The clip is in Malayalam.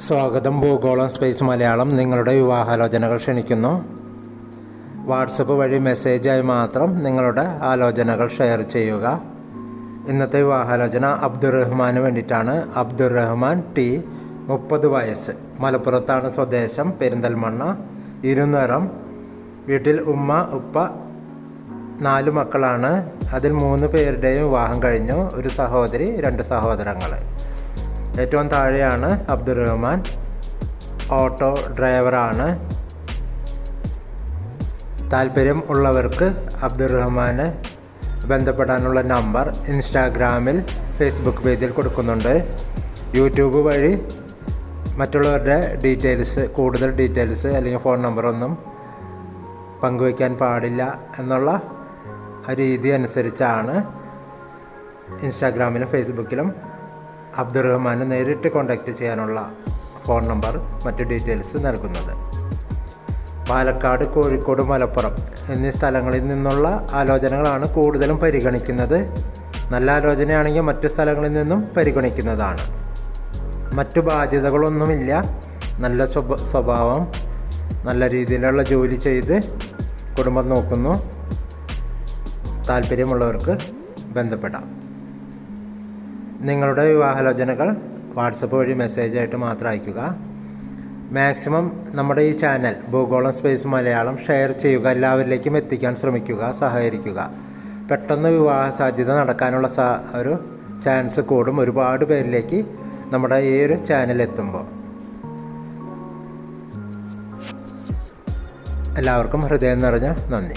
സ്വാഗതം ഭൂഗോളം സ്പേസ് മലയാളം. നിങ്ങളുടെ വിവാഹാലോചനകൾ ക്ഷണിക്കുന്നു. വാട്സപ്പ് വഴി മെസ്സേജായി മാത്രം നിങ്ങളുടെ ആലോചനകൾ ഷെയർ ചെയ്യുക. ഇന്നത്തെ വിവാഹാലോചന അബ്ദുറഹ്മാന് വേണ്ടിയിട്ടാണ്. അബ്ദുറഹ്മാൻ ടി മുപ്പത് വയസ്സ്. മലപ്പുറത്താണ് സ്വദേശം പെരിന്തൽമണ്ണ ഇരുനിറം. വീട്ടിൽ ഉമ്മ ഉപ്പ നാല് മക്കളാണ്. അതിൽ മൂന്ന് പേരുടെയും വിവാഹം കഴിഞ്ഞു. ഒരു സഹോദരി രണ്ട് സഹോദരങ്ങൾ ഏറ്റവും താഴെയാണ് അബ്ദുറഹ്മാൻ. ഓട്ടോ ഡ്രൈവറാണ്. താല്പര്യം ഉള്ളവർക്ക് അബ്ദുറഹ്മാന് ബന്ധപ്പെടാനുള്ള നമ്പർ ഇൻസ്റ്റാഗ്രാമിൽ ഫേസ്ബുക്ക് പേജിൽ കൊടുക്കുന്നുണ്ട്. യൂട്യൂബ് വഴി മറ്റുള്ളവരുടെ ഡീറ്റെയിൽസ് കൂടുതൽ ഡീറ്റെയിൽസ് അല്ലെങ്കിൽ ഫോൺ നമ്പറൊന്നും പങ്കുവയ്ക്കാൻ പാടില്ല എന്നുള്ള രീതി അനുസരിച്ചാണ് ഇൻസ്റ്റാഗ്രാമിലും ഫേസ്ബുക്കിലും അബ്ദുറഹ്മാനെ നേരിട്ട് കോൺടാക്റ്റ് ചെയ്യാനുള്ള ഫോൺ നമ്പർ മറ്റ് ഡീറ്റെയിൽസ് നൽകുന്നത്. പാലക്കാട് കോഴിക്കോട് മലപ്പുറം എന്നീ സ്ഥലങ്ങളിൽ നിന്നുള്ള ആലോചനകളാണ് കൂടുതലും പരിഗണിക്കുന്നത്. നല്ല ആലോചനയാണെങ്കിൽ മറ്റു സ്ഥലങ്ങളിൽ നിന്നും പരിഗണിക്കുന്നതാണ്. മറ്റു ബാധ്യതകളൊന്നുമില്ല. നല്ല സ്വഭ സ്വഭാവം നല്ല രീതിയിലുള്ള ജോലി ചെയ്ത് കുടുംബം നോക്കുന്നു. താല്പര്യമുള്ളവർക്ക് ബന്ധപ്പെടാം. നിങ്ങളുടെ വിവാഹാലോചനകൾ വാട്സപ്പ് വഴി മെസ്സേജായിട്ട് മാത്രം അയയ്ക്കുക മാക്സിമം നമ്മുടെ ഈ ചാനൽ ഭൂഗോളം സ്പേസ് മലയാളം ഷെയർ ചെയ്യുക. എല്ലാവരിലേക്കും എത്തിക്കാൻ ശ്രമിക്കുക സഹകരിക്കുക. പെട്ടെന്ന് വിവാഹ സാധ്യത നടക്കാനുള്ള സാ ഒരു ചാൻസ് കൂടും ഒരുപാട് പേരിലേക്ക് നമ്മുടെ ഈ ഒരു ചാനൽ എത്തുമ്പോൾ. എല്ലാവർക്കും ഹൃദയം നിറഞ്ഞ നന്ദി.